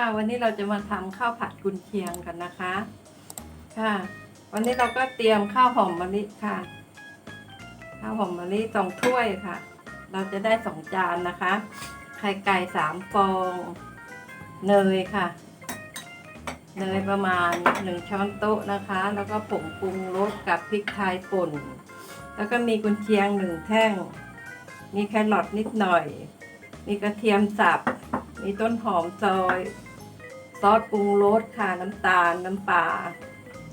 ค่ะวันนี้เราจะมาทำข้าวผัดกุนเชียงกันนะคะ ค่ะ วันนี้เราก็เตรียมข้าวหอมมะลิค่ะ ข้าวหอมมะลิสองถ้วยค่ะ เราจะได้สองจานนะคะ ไข่ไก่สามฟอง เนยค่ะ เนยประมาณหนึ่งช้อนโต๊ะนะคะ แล้วก็ผงปรุงรสกับพริกไทยป่น แล้วก็มีกุนเชียงหนึ่งแท่ง มีแครอทนิดหน่อย มีกระเทียมสับมีต้นหอมซอย ซอสปรุงรสค่ะน้ำตาลน้ำปลา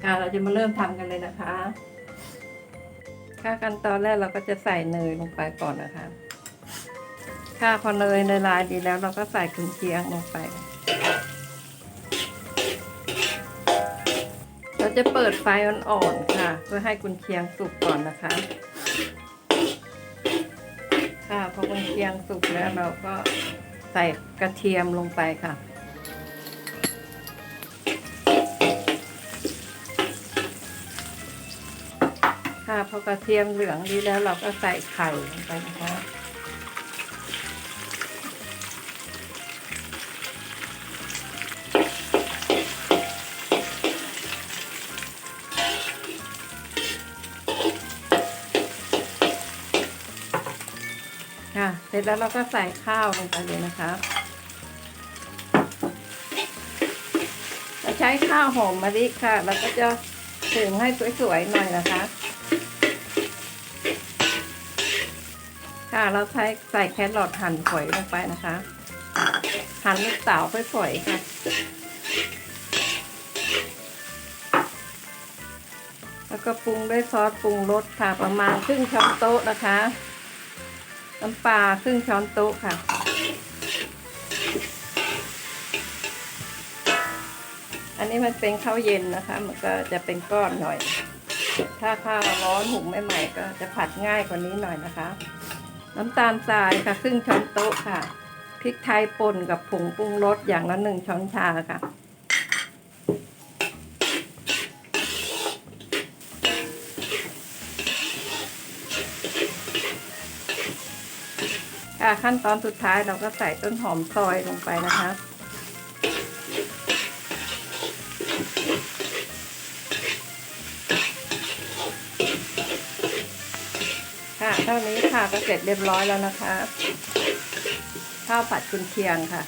ค่ะเราจะมาเริ่มทำกันเลยนะคะค่ะขั้นตอนแรกเราก็จะใส่เนยลงไปก่อนนะคะ ค่ะพอเนยในลายดีแล้วเราก็ใส่กุนเชียงลงไป เราจะเปิดไฟอ่อนๆค่ะ เพื่อให้กุนเชียงสุกก่อนนะคะ ค่ะพอกุนเชียงสุกแล้วเราก็ใส่กระเทียมลงไปค่ะ ค่ะพอกระเทียมเหลืองดีแล้วเราก็ใส่ไข่ลงไปนะคะค่ะเสร็จแล้วเราก็ใส่ข้าวลงไปเลยนะคะเราใช้ข้าวหอมมะลิค่ะแล้วก็จะถึงให้สวยๆหน่อยนะคะ ค่ะ เราใช้ใส่แครอทหั่นฝอยลงไปนะคะ หั่นลูกเต๋าฝอยๆค่ะแล้วก็ปรุงด้วยซอสปรุงรสค่ะประมาณครึ่งช้อนโต๊ะนะคะ น้ำปลาครึ่งช้อนโต๊ะค่ะ อันนี้มันเป็นข้าวเย็นนะคะ มันก็จะเป็นก้อนหน่อย ถ้าข้าวร้อนหุงใหม่ๆก็จะผัดง่ายกว่านี้หน่อยนะคะ น้ำตาลทรายค่ะ ครึ่งช้อนโต๊ะค่ะ พริกไทยป่นกับผงปรุงรสอย่างละหนึ่งช้อนชาค่ะ ค่ะขั้นตอนสุดท้ายเราก็ใส่ต้นหอมซอยลงไปนะคะ เท่านี้ค่ะก็เสร็จเรียบร้อยแล้วนะคะ ข้าวผัดกุนเชียงค่ะ